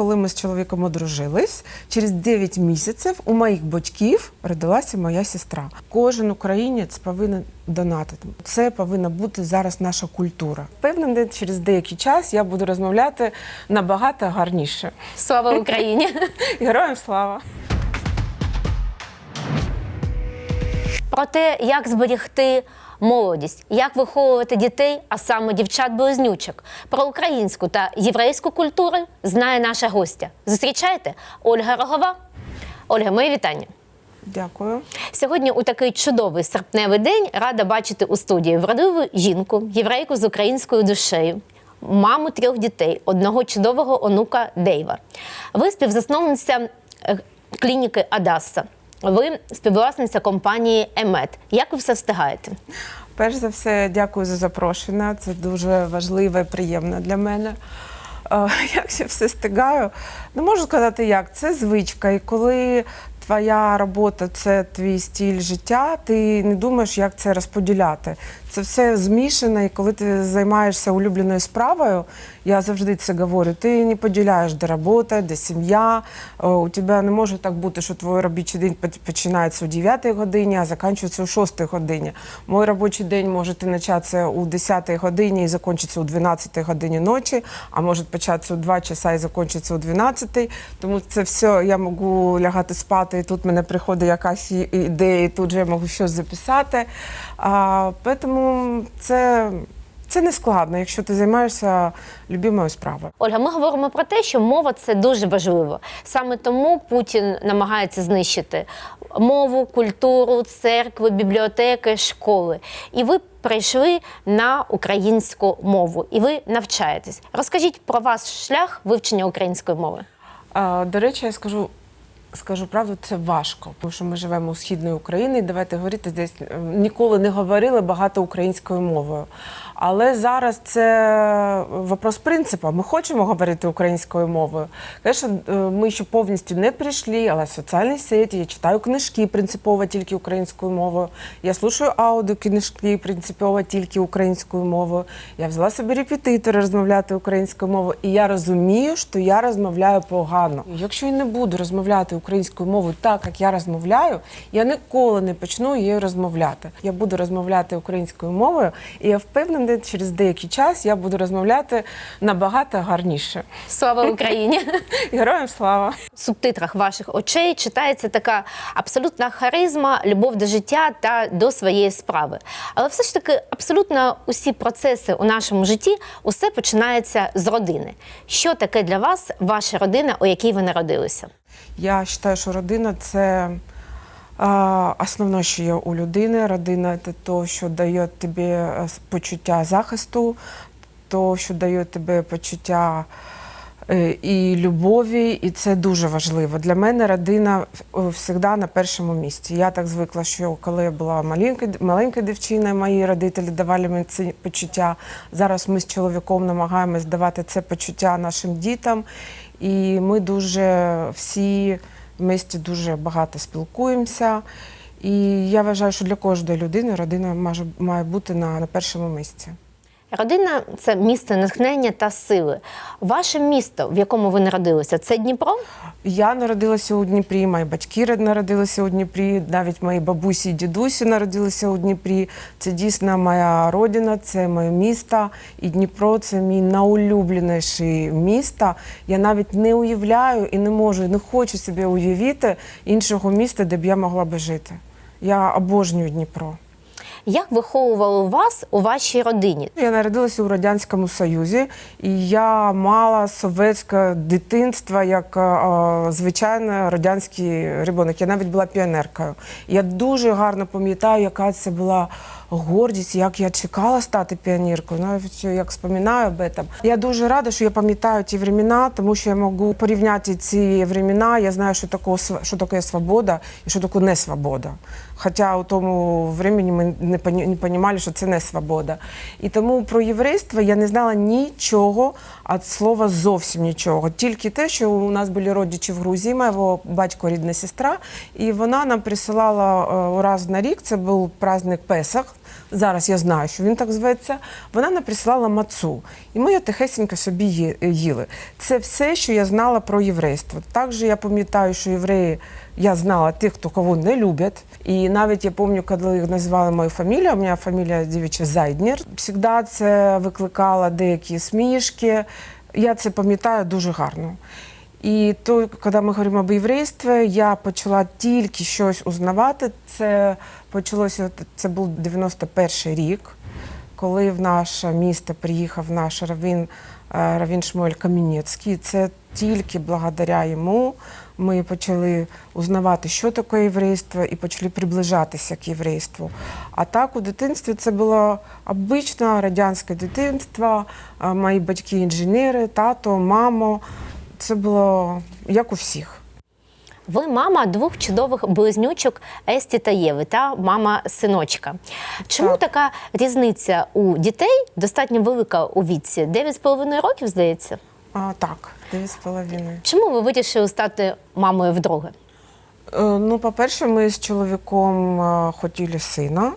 коли ми з чоловіком одружились, через 9 місяців у моїх батьків родилася моя сестра. Кожен українець повинен донатити. Це повинна бути зараз наша культура. Впевнений, через деякий час я буду розмовляти набагато гарніше. Слава Україні! Героям слава! Про те, як зберігти молодість, як виховувати дітей, а саме дівчат-близнючок, про українську та єврейську культури знає наша гостя. Зустрічаєте Ольга Рогова. Ольга, мої вітання. Дякую. Сьогодні у такий чудовий серпневий день рада бачити у студії вродливу жінку, єврейку з українською душею, маму трьох дітей, одного чудового онука Дейва. Ви співзасновниця е, клініки Адаса. Ви співвласниця компанії Емет. Як ви все встигаєте? Перш за все, дякую за запрошення. Це дуже важливе і приємно для мене. Е, Як я все стигаю? Не можу сказати, як це звичка. І коли твоя робота це твій стіль життя, ти не думаєш, як це розподіляти. Це все змішане, і коли ти займаєшся улюбленою справою, я завжди це говорю, ти не поділяєш, де робота, де сім'я. Е, У тебе не може так бути, що твій робочий день починається о 9 годині, а закінчується о 6 годині. Мій робочий день може початися у 10 годині і закінчитися у 12 годині ночі, а може початися у 2 часа і закінчитися у 12. Тому це все я можу лягати спати, і тут мене приходить якась ідея, і тут же я можу щось записати. А, тому це, це не складно, якщо ти займаєшся любимою справою. Ольга, ми говоримо про те, що мова це дуже важливо. Саме тому Путін намагається знищити мову, культуру, церкви, бібліотеки, школи. І ви прийшли на українську мову, і ви навчаєтесь. Розкажіть про ваш шлях вивчення української мови. А, До речі, я скажу. Скажу правду, це важко, тому що ми живемо у східної України. і Давайте говорити здесь е, ніколи не говорили багато українською мовою. Але зараз це вопрос принципу. Ми хочемо говорити українською мовою. Звісно, е, ми ще повністю не прийшли, але в соціальній сеті я читаю книжки принципово тільки українською мовою. Я слушаю аудіокнижки принципово тільки українською мовою. Я взяла собі репетитора розмовляти українською мовою, і я розумію, що я розмовляю погано. Якщо я не буду розмовляти українською мовою так, як я розмовляю, я ніколи не почну її розмовляти. Я буду розмовляти українською мовою, і я впевнена, через деякий час я буду розмовляти набагато гарніше. Слава Україні! Героям слава! В субтитрах ваших очей читається така абсолютна харизма, любов до життя та до своєї справи. Але все ж таки, абсолютно усі процеси у нашому житті усе починається з родини. Що таке для вас ваша родина, у якій ви народилися? Я вважаю, що родина це основне, що є у людини. Родина це те, що дає тобі е, почуття захисту, то, що дає тобі почуття е, і любові, і це дуже важливо. Для мене родина завжди на першому місці. Я так звикла, що коли я була маленька, маленька дівчина, мої родителі давали мені це почуття. Зараз ми з чоловіком намагаємось давати це почуття нашим дітям. І ми дуже всі місті дуже багато спілкуємося. І я вважаю, що для кожної людини родина має бути на, на першому місці. Родина це місце натхнення та сили. Ваше місто, в якому ви народилися, це Дніпро? Я народилася у Дніпрі, мої батьки народилися у Дніпрі, навіть мої бабусі і дідусі народилися у Дніпрі. Це дійсно моя родина, це моє місто. І Дніпро це мій найулюбленіший місто. Я навіть не уявляю і не можу, не хочу собі уявити іншого міста, де б я могла би жити. Я обожнюю Дніпро. Як виховували вас у вашій родині? Я народилася у Радянському Союзі, і я мала совєтське дитинство як е, звичайно радянський рибонок. Я навіть була піонеркою. Я дуже гарно пам'ятаю, яка це була гордість, як я чекала стати піонеркою. Навіть як споминаю об этом. Я дуже рада, що я пам'ятаю ті времена, тому що я можу порівняти ці времена. Я знаю, що таке, що таке свобода і що таке несвобода. Хоча у тому времені ми не не розуміли, що це не свобода. І тому про єврейство я не знала нічого, від слова зовсім нічого. Тільки те, що у нас були родичі в Грузії, моєго батько рідна сестра, і вона нам присилала е, раз на рік, це був праздник Песах. Зараз я знаю, що він так зветься. Вона нам прислала мацу, і ми її тихесенько собі їли. Це все, що я знала про єврейство. Також я пам'ятаю, що євреї я знала тих, хто кого не люблять. І навіть я пам'ятаю, коли їх називали мою фамілію, у мене фамілія дівча Зайднір. Завжди це викликало деякі смішки. Я це пам'ятаю дуже гарно. І то, коли ми говоримо об єврействі, я почала тільки щось узнавати. Це почалося, це був 91 рік, коли в наше місто приїхав наш равін, е, равін Шмуель Камінецький. Це тільки благодаря йому ми почали узнавати, що таке єврейство, і почали приближатися к єврейству. А так у дитинстві це було обичне радянське дитинство. Е, Мої батьки інженери, тато, мамо. Це було як у всіх. Ви мама двох чудових близнючок Есті та Єви та мама синочка. Чому Так. така різниця у дітей достатньо велика у віці? 9,5 років, здається. А, так, дев'ять з половиною. Чому ви вирішили стати мамою вдруге? Е, Ну, по-перше, ми з чоловіком е, хотіли сина.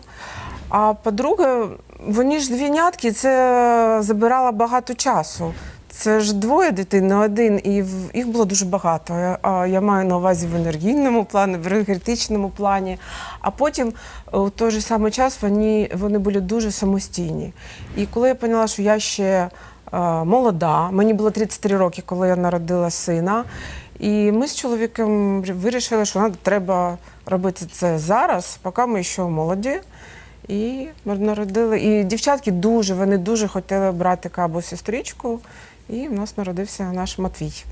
А по-друге, вони ж двійнятки, це забирало багато часу. Це ж двоє дитин, не один, і в- їх було дуже багато. Я- я маю на увазі в енергійному плані, в енергетичному плані. А потім е, у той же самий час вони, вони були дуже самостійні. І коли я поняла, що я ще е, молода, мені було 33 роки, коли я народила сина. І ми з чоловіком вирішили, що нам треба робити це зараз, поки ми ще молоді. І народили. І дівчатки дуже, вони дуже хотіли братика або сестричку. І в нас народився наш Матвій.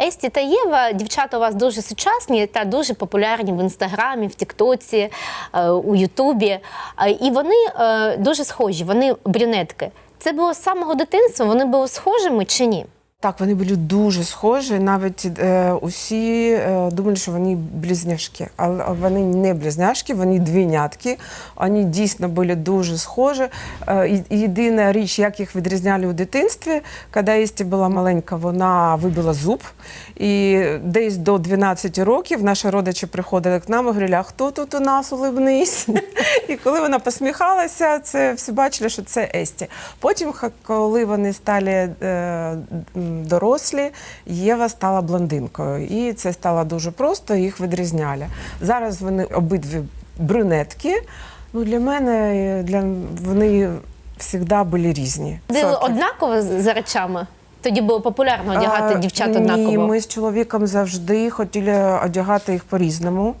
Есті та Єва, дівчата у вас дуже сучасні та дуже популярні в інстаграмі, в Тіктоці, е, у Ютубі. Е, І вони е, дуже схожі, вони брюнетки. Це було з самого дитинства, вони були схожими чи ні? Так, вони були дуже схожі. Навіть е, усі е, думали, що вони близняшки. Але вони не близняшки, вони двійнятки. Вони дійсно були дуже схожі. Е, єдина річ, як їх відрізняли у дитинстві, коли Істі була маленька, вона вибила зуб. І десь до 12 років наші родичі приходили к нам і говорили, а хто тут у нас улибнись? І коли вона посміхалася, це всі бачили, що це Есті. Потім, коли вони стали е, дорослі, Єва стала блондинкою. І це стало дуже просто, їх відрізняли. Зараз вони обидві брюнетки. Ну, для мене для, вони завжди були різні. Ходили однаково за речами? Тоді було популярно одягати А, дівчат Ні, однаково. ми з чоловіком завжди хотіли одягати їх по-різному.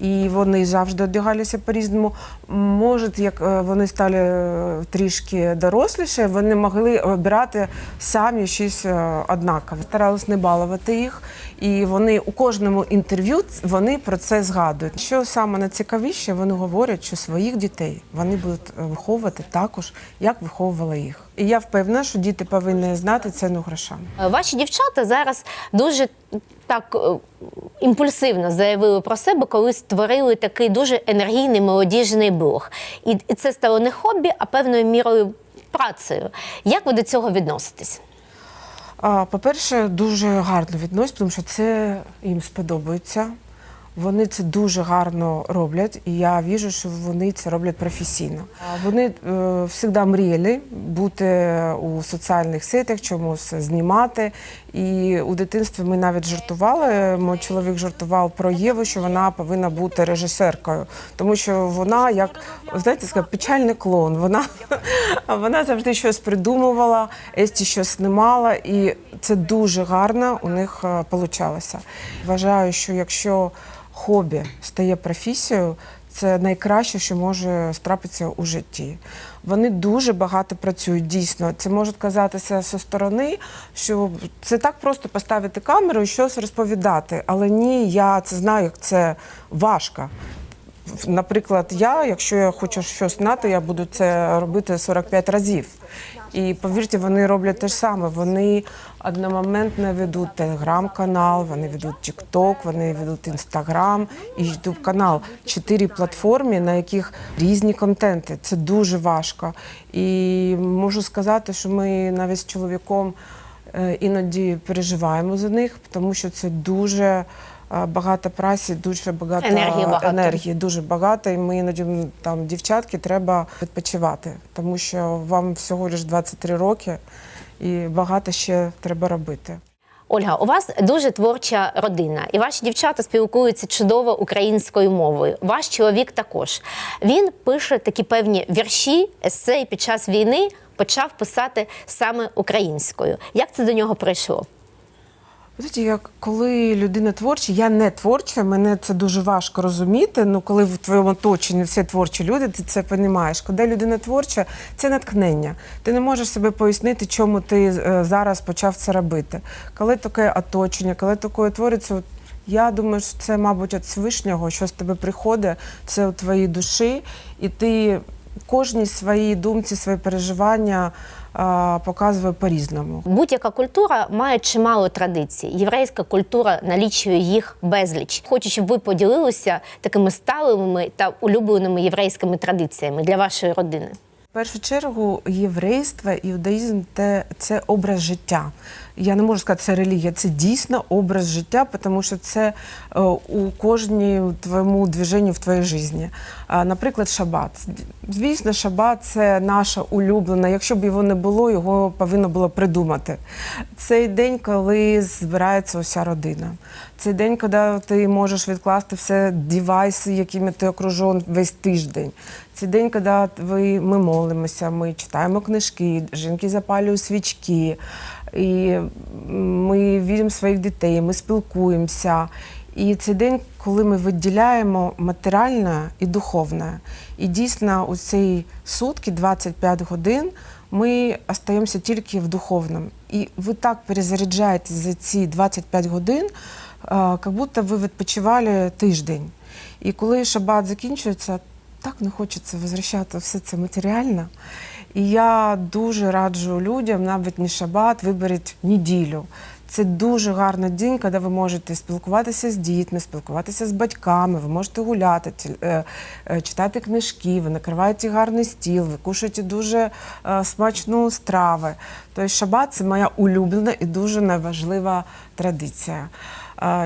І вони завжди одягалися по-різному. Може, як е, вони стали е, трішки доросліше, вони могли обирати самі щось е, однакове. Старалися не балувати їх. І вони у кожному інтерв'ю вони про це згадують. Що саме найцікавіше, вони говорять, що своїх дітей вони будуть виховувати також, як виховували їх. І я впевнена, що діти повинні знати ціну грошам. Е, Ваші дівчата зараз дуже так е, імпульсивно заявили про себе, коли створили такий дуже енергійний молодіжний блог. І це стало не хобі, а певною мірою працею. Як ви до цього відноситесь? По-перше, дуже гарно відносять, тому що це їм сподобається. Вони це дуже гарно роблять, і я віжу, що вони це роблять професійно. Вони е, завжди мріяли бути у соціальних сетях, чомусь знімати. І у дитинстві ми навіть жартували. Мій чоловік жартував про Єву, що вона повинна бути режисеркою, тому що вона, як знаєте, сказати, печальний клон. Вона, вона завжди щось придумувала, Есті щось знімала, і це дуже гарно у них вийшло. Вважаю, що якщо хобі стає професією, це найкраще, що може страпитися у житті. Вони дуже багато працюють, дійсно. Це може казатися зі сторони, що це так просто поставити камеру і щось розповідати. Але ні, я це знаю, як це важко. Наприклад, я, якщо я хочу щось знати, я буду це робити 45 разів. І повірте, вони роблять те ж саме. Вони одномоментно ведуть телеграм-канал, вони ведуть TikTok, вони ведуть інстаграм і youtube канал. Чотири платформи, на яких різні контенти. Це дуже важко. І можу сказати, що ми навіть з чоловіком е, іноді переживаємо за них, тому що це дуже багато праці, дуже багато Енергії багато. енергії, дуже багато. І ми іноді там дівчатки треба відпочивати, тому що вам всього лише 23 роки і багато ще треба робити. Ольга, у вас дуже творча родина, і ваші дівчата спілкуються чудово українською мовою. Ваш чоловік також. Він пише такі певні вірші, есеї під час війни почав писати саме українською. Як це до нього прийшло? Знаєте, як коли людина творча, я не творча, мене це дуже важко розуміти. Ну коли в твоєму оточенні всі творчі люди, ти це розумієш. Коли людина творча, це натхнення. Ти не можеш себе пояснити, чому ти е, зараз почав це робити. Коли таке оточення, коли таке твориться, я думаю, що це, мабуть, від Всевишнього, що з тебе приходить, це у твоїй душі, і ти кожній своїй думці, свої переживання показує по-різному. Будь-яка культура має чимало традицій. Єврейська культура налічує їх безліч. Хочу, щоб ви поділилися такими сталими та улюбленими єврейськими традиціями для вашої родини. Першу чергу єврейство, іудаїзм те, це образ життя. Я не можу сказати, це релігія, це дійсно образ життя, тому що це е, у кожній твоєму движенні в твоїй житті. Наприклад, шабат. Звісно, шабат це наша улюблена. Якщо б його не було, його повинно було придумати. Цей день, коли збирається уся родина. Цей день, коли ти можеш відкласти все девайси, якими ти окружен весь тиждень. Це день, коли ми молимося, ми читаємо книжки, жінки запалюють свічки, і ми віримо своїх дітей, ми спілкуємося. І це день, коли ми виділяємо матеріальне і духовне. І дійсно у цій сутки, 25 годин, ми остаємося тільки в духовному. І ви так перезаряджаєтесь за ці 25 годин, як будто ви відпочивали тиждень. І коли шабат закінчується, так не хочеться возвращати все це матеріально. І я дуже раджу людям, навіть не шабат, виберіть неділю. Це дуже гарний день, коли ви можете спілкуватися з дітьми, спілкуватися з батьками, ви можете гуляти, е, е, читати книжки, ви накриваєте гарний стіл, ви кушаєте дуже е, смачну страви. Тобто шабат це моя улюблена і дуже найважлива традиція.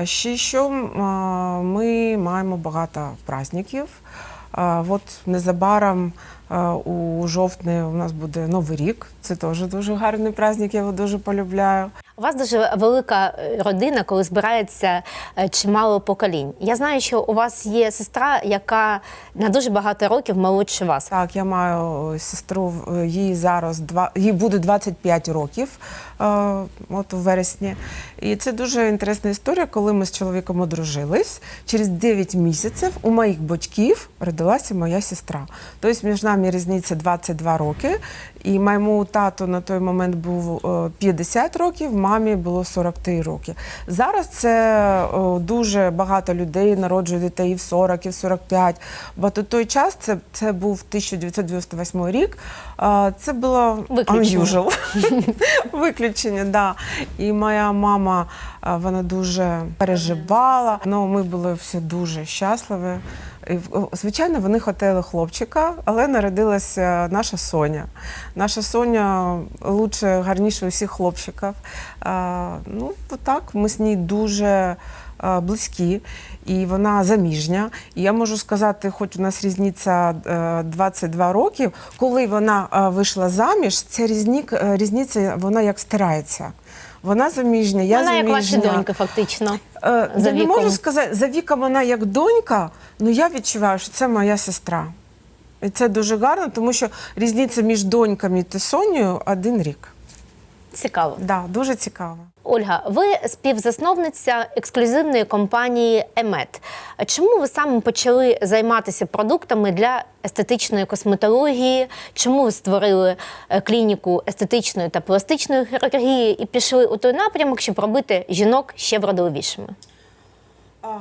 Ще що ми маємо багато праздників. От незабаром у жовтні у нас буде Новий рік. Це теж дуже гарний праздник, я його дуже полюбляю. У вас дуже велика е, родина, коли збирається е, чимало поколінь. Я знаю, що у вас є сестра, яка на дуже багато років молодше вас. Так, я маю сестру, е, їй зараз два, їй буде 25 років, от у вересні. І це дуже інтересна історія, коли ми з чоловіком одружились. Через 9 місяців у моїх батьків родилася моя сестра. Тобто між нами різниця 22 роки. І моєму тату на той момент був е, 50 років, мамі було 43 роки. Зараз це е, дуже багато людей народжують дітей в 40, і в 45. Бо у той час це, це був 1998 рік. Це було Виключення. unusual. Виключення, да. І моя мама вона дуже переживала. Ну, ми були всі дуже щасливі. І, Звичайно, вони хотіли хлопчика, але народилася наша Соня. Наша Соня лучше, гарніше усіх хлопчиків. Ну, так, ми з нею дуже близькі, і вона заміжня. І я можу сказати, хоч у нас різниця е, 22 років, коли вона е, вийшла заміж, ця е, різниця вона як стирається. Вона заміжня, я Вона як заміжня. ваші доньки, фактично. Е, за я не віком. можу сказати, за віком вона як донька, але я відчуваю, що це моя сестра. І це дуже гарно, тому що різниця між доньками та Сонею один рік. Цікаво. Да, дуже цікаво. Ольга, ви співзасновниця ексклюзивної компанії Емет. Чому ви саме почали займатися продуктами для естетичної косметології? Чому ви створили е, клініку естетичної та пластичної хірургії і пішли у той напрямок, щоб робити жінок ще вродливішими?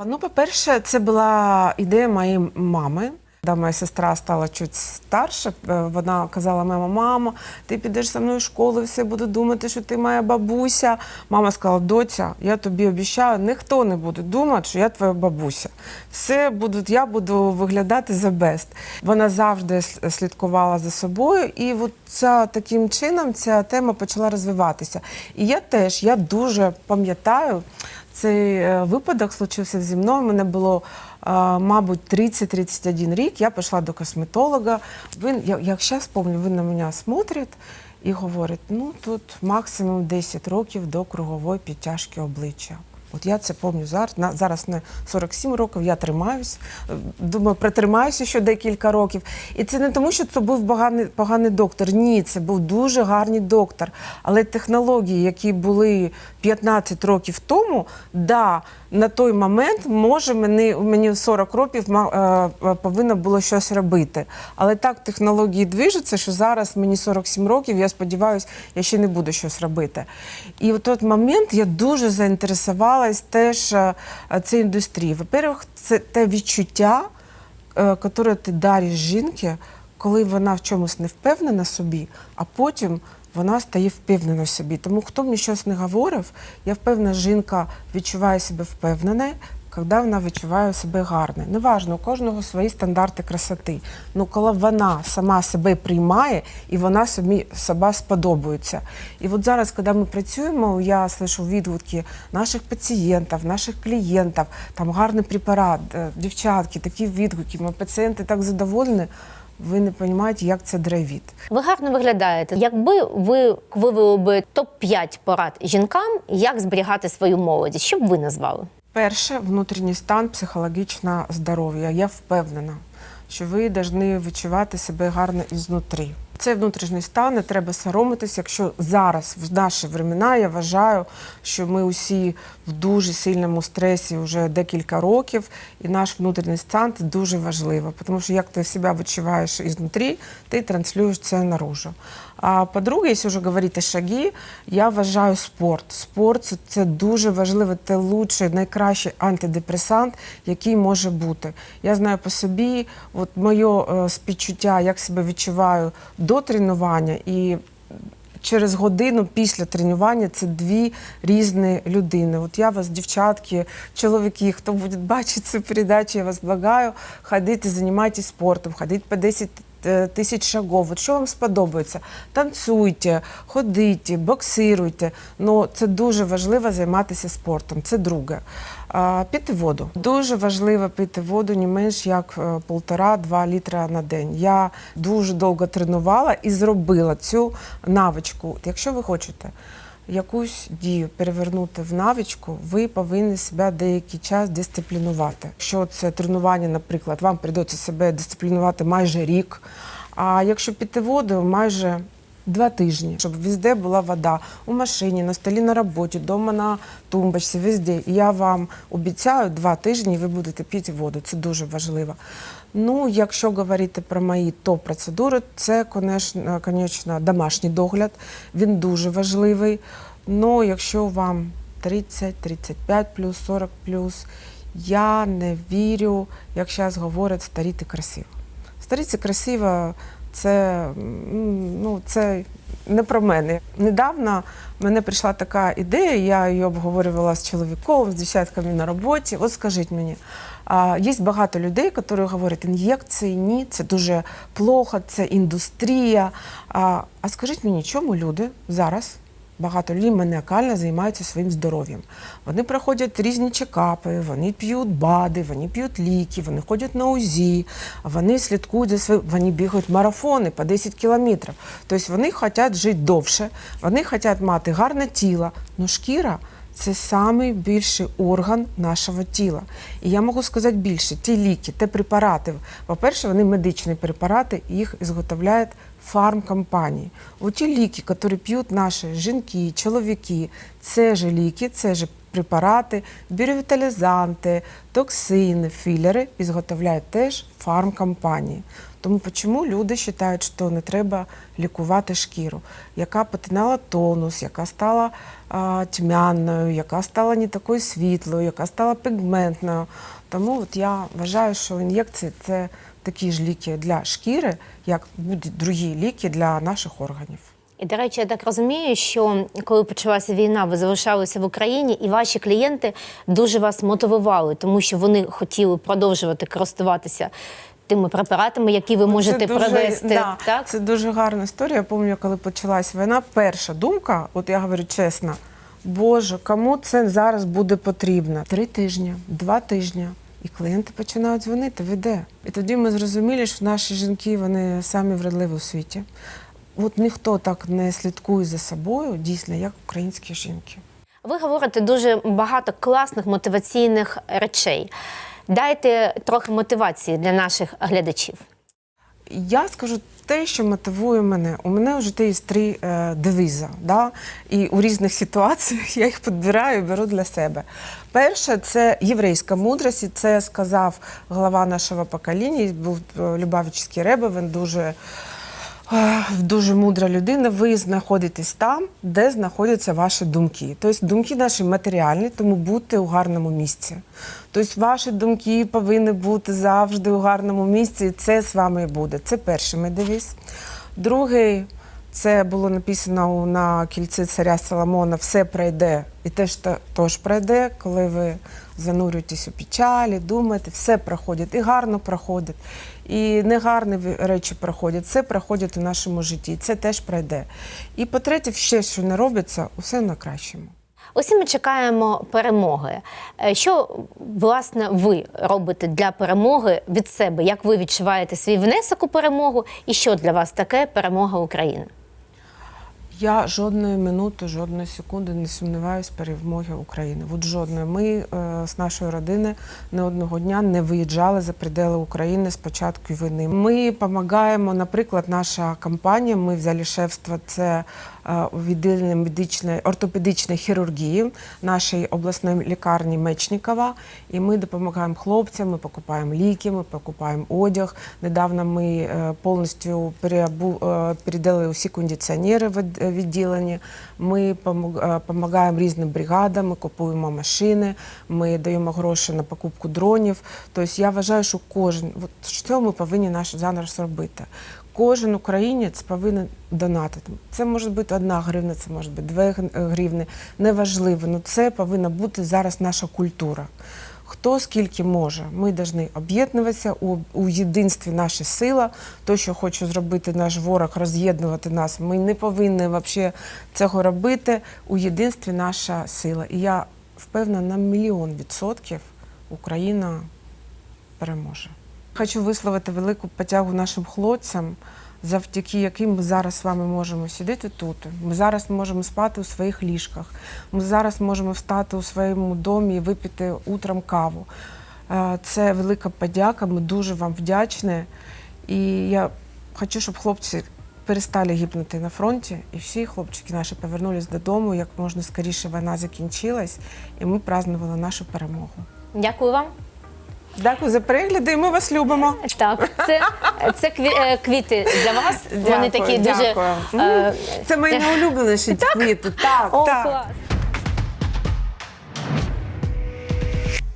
Ну, по-перше, це була ідея моєї мами. Коли моя сестра стала чуть старше, вона казала: мама, мама, ти підеш зі мною в школу, всі будуть думати, що ти моя бабуся. Мама сказала: доця, я тобі обіцяю, ніхто не буде думати, що я твоя бабуся. Все будуть, я буду виглядати за бест. Вона завжди слідкувала за собою, і от ця таким чином ця тема почала розвиватися. І я теж я дуже пам'ятаю. цей е, випадок случився зі мною. Мене було, мабуть, 30-31 рік. Я пішла до косметолога. Він, я, як зараз пам'ятаю, він на мене смотрить і говорить: ну тут максимум 10 років до кругової підтяжки обличчя. От я це пам'ятаю зараз. На, зараз не 47 років, я тримаюсь. Е, Думаю, протримаюся ще декілька років. І це не тому, що це був поганий, поганий доктор. Ні, це був дуже гарний доктор. Але технології, які були 15 років тому, да, на той момент, може, мені, мені 40 років е, е, повинно було щось робити. Але так технології движуться, що зараз мені 47 років, я сподіваюся, я ще не буду щось робити. І в той момент я дуже заінтересувалась теж е, індустрії. Во-первых, це те відчуття, яке ти дариш жінки, коли вона в чомусь не впевнена собі, а потім вона стає впевнена собі. Тому хто мені щось не говорив, я впевнена, жінка відчуває себе впевненою, коли вона відчуває себе гарно. Неважно, у кожного свої стандарти красоти. Ну коли вона сама себе приймає і вона собі себе сподобається. І от зараз, коли ми працюємо, я слышу відгуки наших пацієнтів, наших клієнтів, там гарний препарат, е, дівчатки, такі відгуки. Мої пацієнти так задоволені. Ви не розумієте, як це драйвіт. Ви гарно виглядаєте. Якби ви вивели би топ-5 порад жінкам, як зберігати свою молодість, що б ви назвали? Перше, внутрішній стан, психологічне здоров'я. Я впевнена, що ви повинні відчувати себе гарно ізнутрі. Це внутрішній стан, не треба соромитися. Якщо зараз, в наші времена, я вважаю, що ми усі в дуже сильному стресі вже декілька років, і наш внутрішній стан це дуже важливо, тому що як ти себе відчуваєш ізнутрі, ти транслюєш це наружу. А по-друге, якщо вже говорити шаги, я вважаю спорт. Спорт це, дуже важливо, це лучший, найкращий антидепресант, який може бути. Я знаю по собі, от моє е, співчуття, як себе відчуваю до тренування і через годину після тренування це дві різні людини. От я вас, дівчатки, чоловіки, хто буде бачити цю передачу, я вас благаю, ходити, займайтесь спортом, ходіть по 10 е, тисяч шагов. От що вам сподобається? Танцюйте, ходіть, боксируйте. Ну, це дуже важливо займатися спортом. Це друге. А, Пити воду. Дуже важливо пити воду не менш як е, полтора-два літра на день. Я дуже довго тренувала і зробила цю навичку. Якщо ви хочете якусь дію перевернути в навичку, ви повинні себе деякий час дисциплінувати. Якщо це тренування, наприклад, вам прийдеться себе дисциплінувати майже рік. А якщо піти воду, майже Два тижні, щоб везде була вода у машині, на столі на роботі, вдома на тумбочці, везде. І я вам обіцяю, два тижні ви будете пити воду. Це дуже важливо. Ну, якщо говорити про мої топ-процедури, це, конечно, конечно, домашній догляд. Він дуже важливий. Ну, якщо вам 30, 35 плюс, 40 плюс, я не вірю, як зараз говорять, старіти красиво. Старіться красиво це, ну, це не про мене. Недавно мене прийшла така ідея, я її обговорювала з чоловіком, з дівчатками на роботі. От скажіть мені, є багато людей, які говорять, ін'єкції, ні, це дуже плохо, це індустрія. А, скажіть мені, чому люди зараз багато людей маніакально займаються своїм здоров'ям. Вони проходять різні чекапи, вони п'ють БАДи, вони п'ють ліки, вони ходять на УЗІ, вони слідкують за своїм, вони бігають марафони по 10 кілометрів. Тобто вони хочуть жити довше, вони хочуть мати гарне тіло, але шкіра. Це найбільший орган нашого тіла. І я можу сказати більше, ті ліки, ті препарати, по-перше, вони медичні препарати, їх зготовляють фармкомпанії. Оті ліки, які п'ють наші жінки, чоловіки, це ж ліки, це ж препарати, біоревіталізанти, токсини, філери ізготовляють теж фармкомпанії. Тому чому люди вважають, що не треба лікувати шкіру, яка потинала тонус, яка стала а, тьмяною, яка стала не такою світлою, яка стала пігментною. Тому от я вважаю, що ін'єкції це такі ж ліки для шкіри, як будуть другі ліки для наших органів. І, до речі, я так розумію, що коли почалася війна, ви залишалися в Україні, і ваші клієнти дуже вас мотивували, тому що вони хотіли продовжувати користуватися тими препаратами, які ви можете Це дуже- привезти. Да, Так? Це дуже гарна історія. Я пам'ятаю, коли почалась війна, перша думка, от я говорю чесно, Боже, кому це зараз буде потрібно? Три тижні, два тижні. І клієнти починають дзвонити, веде. І тоді ми зрозуміли, що наші жінки вони самі вродливі у світі. От ніхто так не слідкує за собою, дійсно, як українські жінки. Ви говорите дуже багато класних мотиваційних речей. Дайте трохи мотивації для наших глядачів. Я скажу те, що мотивує мене. У мене вже є три е, девіза, да? і у різних ситуаціях я їх підбираю і беру для себе. Перше це єврейська мудрість, і це сказав глава нашого покоління, був е, Любавичський Ребе, він дуже. Дуже мудра людина, ви знаходитесь там, де знаходяться ваші думки. Тобто думки наші матеріальні, тому будьте у гарному місці. Тобто ваші думки повинні бути завжди у гарному місці, і це з вами і буде. Це перший мій. Другий це було написано на кільці царя Соломона Все пройде і теж теж пройде, коли ви занурюєтесь у печалі, думаєте, все проходить і гарно проходить. І негарні речі проходять, це проходить у нашому житті, це теж пройде. І по-третє, ще що не робиться, усе на кращому. Усі ми чекаємо перемоги. Е, Що власне ви робите для перемоги від себе? Як ви відчуваєте свій внесок у перемогу? І що для вас таке перемога України? Я жодної минути, жодної секунди не сумніваюся перемоги України. От жодної. Ми е, з нашої родини не одного дня не виїжджали за приділи України з початку війни. Ми допомагаємо, наприклад, наша компанія. Ми взяли шефство це відділення медичної ортопедичної хірургії нашої обласної лікарні Мечникова. І ми допомагаємо хлопцям. Ми покупаємо ліки, ми покупаємо одяг. Недавно ми е, повністю е, передали усі кондиціонери в відділенні. Ми допомагаємо різним бригадам, ми купуємо машини, ми даємо гроші на покупку дронів. Тобто я вважаю, що кожен от що ми повинні наш зараз робити. Кожен українець повинен донатити. Це може бути одна гривня, це може бути дві гривні. Неважливо, але це повинна бути зараз наша культура. Хто скільки може, ми повинні об'єднуватися у, у єдинстві наша сила. То, що хоче зробити наш ворог, роз'єднувати нас. Ми не повинні взагалі цього робити. У єдинстві наша сила. І я впевнена на мільйон відсотків Україна переможе. Хочу висловити велику подягу нашим хлопцям, завдяки яким ми зараз з вами можемо сидіти тут. Ми зараз можемо спати у своїх ліжках. Ми зараз можемо встати у своєму домі і випити утром каву. Е, Це велика подяка. Ми дуже вам вдячні. І я хочу, щоб хлопці перестали гибнути на фронті, і всі хлопчики наші повернулись додому, як можна скоріше війна закінчилась, і ми празднували нашу перемогу. Дякую вам. Дякую за перегляди, ми вас любимо. Так, це, це кві- е, квіти для вас. Вони Дякую, такі дуже дякую. е, Це мої найулюбленіші квіти. Так, о, так. клас.